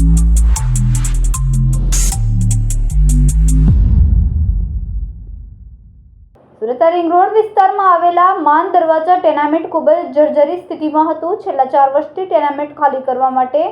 Surat ring road વિસ્તારમાં આવેલા માન દરવાજા ટેનામેન્ટ ખૂબ જ જર્જરી સ્થિતિમાં હતું. છેલ્લા ચાર વર્ષથી ટેનામેન્ટ ખાલી કરવા માટે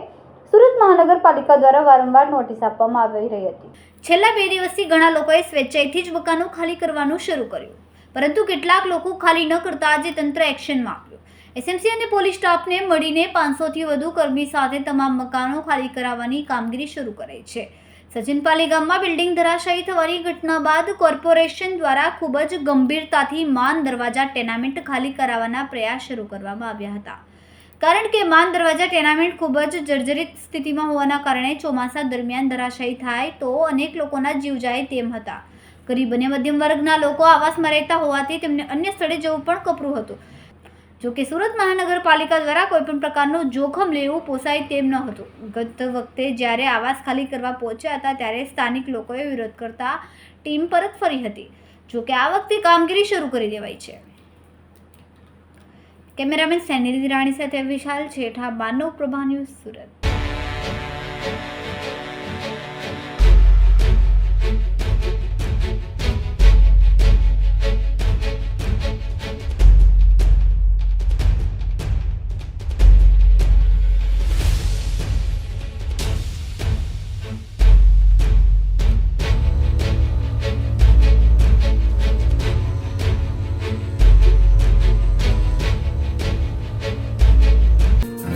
સુરત મહાનગરપાલિકા દ્વારા વારંવાર નોટિસ આપવામાં આવી રહી હતી. છેલ્લા બે દિવસથી ઘણા લોકોએ સ્વેચ્છાએથી જ મકાનો ખાલી કરવાનું શરૂ કર્યું. પરંતુ કેટલાક લોકો ખાલી ન કરતા આજે તંત્ર એક્શનમાં આવ્યું. એસએમસી અને પોલીસ સ્ટાફને મળીને પાંચસોથી વધુ કર્મી સાથે તમામ મકાનો ખાલી કરાવવાની કામગીરી શરૂ કરાઈ છે. સચિનપાલી ગામમાં બિલ્ડિંગ ધરાશાયી થવાની ઘટના બાદ કોર્પોરેશન દ્વારા ખૂબ જ ગંભીરતાથી માન દરવાજા ટેનામેન્ટ ખાલી કરાવવાના પ્રયાસ શરૂ કરવામાં આવ્યા હતા. કારણ કે માન દરવાજા ટેનામેન્ટ ખૂબ જ જર્જરિત સ્થિતિમાં હોવાના કારણે ચોમાસા દરમિયાન ધરાશાયી થાય તો અનેક લોકોના જીવ જાય તેમ હતા. ગરીબ અને મધ્યમ વર્ગના લોકો આવાસમાં રહેતા હોવાથી તેમને અન્ય સ્થળે જવું પણ કપરું હતું. જો કે સુરત મહાનગરપાલિકા દ્વારા કોઈપણ પ્રકારનું જોખમ લેવું પોસાય તેમ ન હતું. ગત વખતે જ્યારે આવાસ ખાલી કરવા પહોંચ્યા હતા, ત્યારે સ્થાનિક લોકોએ વિરોધ કરતા ટીમ પરત ફરી હતી. જો કે આ વખતે કામગીરી શરૂ કરી દેવાઈ છે. કેમેરામેન સેનિલ રાણી સાથે વિશાલ છેઠા માનવ પ્રભા ન્યૂઝ સુરત.